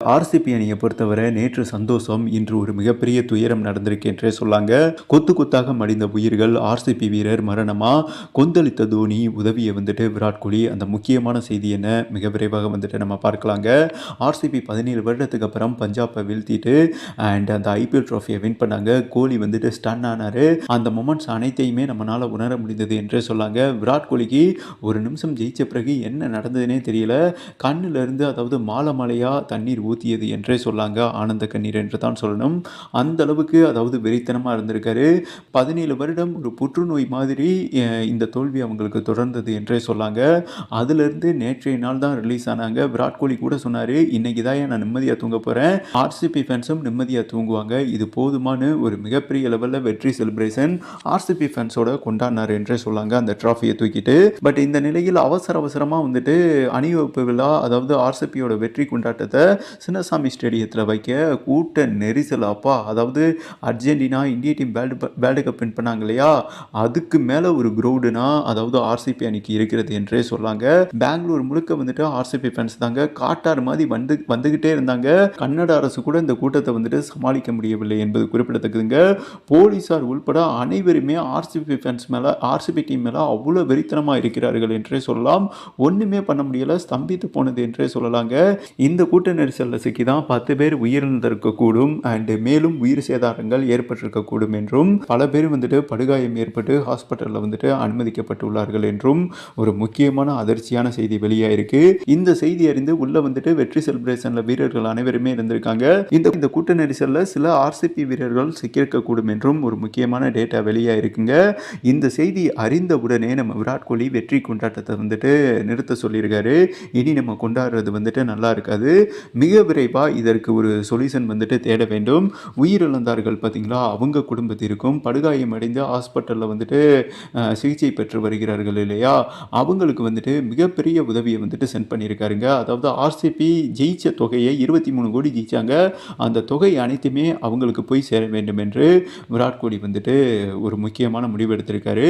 RCB அணியை பொறுத்தவரை நேற்று சந்தோஷம் இன்று ஒரு மிகப்பெரிய துயரம் நடந்திருக்கு என்றே சொல்லாங்க. கொத்து கொத்தாக மடிந்த உயிர்கள் ஆர்சிபி வீரர் மரணமா? கொந்தளித்த தோனி உதவியை வந்துட்டு விராட் கோலி அந்த முக்கியமான செய்தி என்ன? மிக விரைவாக வந்துட்டு நம்ம பார்க்கலாங்க. ஆர்சிபி பதினேழு வருடத்துக்கு அப்புறம் பஞ்சாபை வீழ்த்திட்டு அண்ட் அந்த ஐபிஎல் ட்ராஃபியை வின் பண்ணாங்க. கோலி வந்துட்டு ஸ்டன் ஆனார். அந்த மொமெண்ட்ஸ் அனைத்தையுமே நம்மளால் உணர முடிந்தது என்றே சொல்லாங்க. விராட் கோலிக்கு ஒரு நிமிஷம் ஜெயிச்ச பிறகு என்ன நடந்ததுனே தெரியல. கண்ணுல இருந்து அதாவது மாலை மாலையாக தண்ணீர் ஊற்றியது என்றே சொல்லாங்க. ஆனந்த கண்ணீர் என்று தான் சொல்லணும். அந்த அளவுக்கு அதாவது வெறித்தனமாக இருந்திருக்காரு. பதினேழு வருடம் ஒரு புற்றுநோய் மாதிரி இந்த தோல்வி அவங்களுக்கு தொடர்ந்தது என்றே சொல்லாங்க. அதுலேருந்து நேற்றைய நாள் தான் ரிலீஸ் ஆனாங்க. விராட் கோலி கூட சொன்னார் இன்னைக்கு தான் நான் நிம்மதியாக தூங்க போகிறேன் ஆர்சிபி ஃபேன்ஸும் நிம்மதியாக தூங்குவாங்க. இது போதுமான ஒரு மிகப்பெரிய லெவலில் வெற்றி செலிப்ரேஷன் ஆர்சிபி ஃபேன்ஸோட கொண்டாடினார் என்றே சொல்லாங்க. அந்த ட்ராஃபியை தூக்கிட்டு. பட் இந்த நிலையில் அவசர அவசரமாக வந்துட்டு அணிவகுப்பு விழா அதாவது ஆர்சிபியோட வெற்றி கொண்டாட்டத்தை சின்னசாமி ஸ்டேடியத்தில் வைக்க கூட்ட நெரிசல் அப்பா அதாவது அர்ஜென்டினா இந்திய team world world cup win பண்ணாங்க இல்லையா? அதுக்கு மேலே ஒரு க்ரௌடுனா அதாவது ஆர்சிபி அணிக்கு இருக்கிறது என்றே சொல்லாங்க. பெங்களூர் முழுக்க வந்துட்டு ஆர்சிபி ஃபேன்ஸ் தாங்க. காட்டார் மாதிரி வந்து வந்துக்கிட்டே இருந்தாங்க. கன்னட அரசு கூட இந்த கூட்டத்தை வந்துட்டு சமாளிக்க முடியவில்லை என்பது குறிப்பிடத்தக்கதுங்க. போலீசார் உள்பட அனைவருமே ஆர்சிபி ஃபேன்ஸ் மேலே ஆர்சிபி டீம் மேலே அவ்வளோ வெறித்தனமாக இருக்கிறார்கள் என்றே சொல்லலாம். ஒன்றுமே பண்ண முடியலை ஸ்தம்பித்து போனது என்றே சொல்லலாங்க. இந்த கூட்ட நெரிசல் நெரிசலில் சிக்கி தான் பத்து பேர் உயிரிழந்திருக்கக்கூடும் அண்டு மேலும் உயிர் சேதாரங்கள் ஏற்பட்டிருக்கக்கூடும் என்றும் பல பேர் வந்துட்டு படுகாயம் ஏற்பட்டு ஹாஸ்பிட்டலில் வந்துட்டு அனுமதிக்கப்பட்டுள்ளார்கள் என்றும் ஒரு முக்கியமான அதிர்ச்சியான செய்தி வெளியாயிருக்கு இந்த செய்தி அறிந்து உள்ள வந்துட்டு வெற்றி செலிப்ரேஷனில் வீரர்கள் அனைவருமே இருந்திருக்காங்க. இந்த இந்த கூட்ட நெரிசலில் சில ஆர்சிபி வீரர்கள் சிக்கியிருக்கக்கூடும் என்றும் ஒரு முக்கியமான டேட்டா வெளியாயிருக்குங்க இந்த செய்தி அறிந்த உடனே நம்ம விராட் கோலி வெற்றி கொண்டாட்டத்தை வந்துட்டு நிறுத்த சொல்லியிருக்காரு. இனி நம்ம கொண்டாடுறது வந்துட்டு நல்லா இருக்காது. மிக விரைவாக இதற்கு ஒரு சொல்யூஷன் வந்துட்டு தேட வேண்டும். உயிரிழந்தார்கள் பார்த்தீங்களா? அவங்க குடும்பத்திற்கும் படுகாயம் அடைந்து ஹாஸ்பிட்டலில் வந்துட்டு சிகிச்சை பெற்று வருகிறார்கள் இல்லையா? அவங்களுக்கு வந்துட்டு மிகப்பெரிய உதவியை வந்துட்டு சென்ட் பண்ணியிருக்காருங்க. அதாவது ஆர்சிபி ஜெயிச்ச தொகையை இருபத்தி மூணு கோடி ஜெயிச்சாங்க. அந்த தொகை அனைத்துமே அவங்களுக்கு போய் சேர வேண்டும் என்று விராட் கோலி வந்துட்டு ஒரு முக்கியமான முடிவு எடுத்திருக்காரு.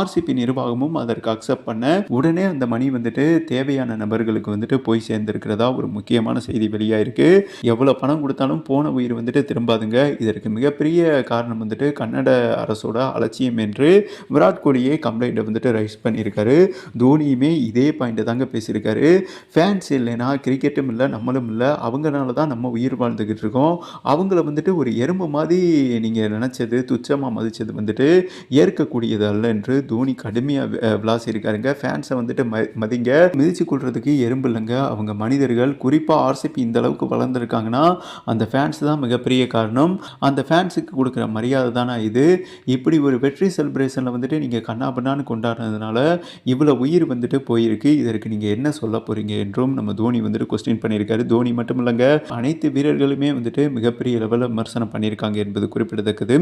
ஆர்சிபி நிர்வாகமும் அதற்கு அக்செப்ட் பண்ண உடனே அந்த மணி வந்துட்டு தேவையான நபர்களுக்கு வந்துட்டு போய் சேர்ந்திருக்கிறதா ஒரு முக்கியமான செய்தி வெளியாயிருக்கு. எவ்வளோ பணம் கொடுத்தாலும் போன உயிர் வந்துட்டு திரும்பாதுங்க. இதற்கு மிகப்பெரிய காரணம் வந்துட்டு கன்னட அரசோட அலட்சியம் என்று விராட் கோலியே கம்ப்ளைண்ட்டை வந்துட்டு ரைஸ் பண்ணியிருக்காரு. தோனியுமே இதே பாயிண்ட்டை தாங்க பேசியிருக்காரு. ஃபேன்ஸ் இல்லைன்னா கிரிக்கெட்டும் இல்லை நம்மளும் இல்லை. அவங்கனால தான் நம்ம உயிர் வாழ்ந்துக்கிட்டு இருக்கோம். அவங்கள வந்துட்டு ஒரு எறும்பு மாதிரி நீங்கள் நினச்சது துச்சமாக மதித்தது வந்துட்டு ஏற்கக்கூடியது அல்ல என்று தோனி கடுமையாக விளாசியிருக்காருங்க. ஃபேன்ஸை வந்துட்டு மதிங்க. மிதிச்சு கொள்றதுக்கு எறும்பு இல்லைங்க. அவங்க மனிதர்கள் குறிப்பாக ஆர்சிபி இந்த அளவுக்கு வளர்ந்துருக்காங்கன்னா அந்த ஃபேன்ஸ் தான் மிகப்பெரிய காரணம். அந்த ஃபேன்ஸுக்கு கொடுக்குற மரியாதை தானே இது? இப்படி ஒரு வெற்றி செலிப்ரேஷனில் வந்துட்டு நீங்கள் கண்ணாபண்ணான்னு கொண்டாடுறதுனால இவ்வளோ உயிர் வந்துட்டு போயிருக்கு. இதற்கு நீங்கள் என்ன சொல்ல போகிறீங்க என்றும் நம்ம தோனி வந்துட்டு கொஸ்டின் பண்ணியிருக்காரு. தோனி மட்டும் இல்லைங்க அனைத்து வீரர்களுமே வந்துட்டு மிகப்பெரிய லெவலில் விமர்சனம் பண்ணியிருக்காங்க என்பது குறிப்பிடத்தக்கது.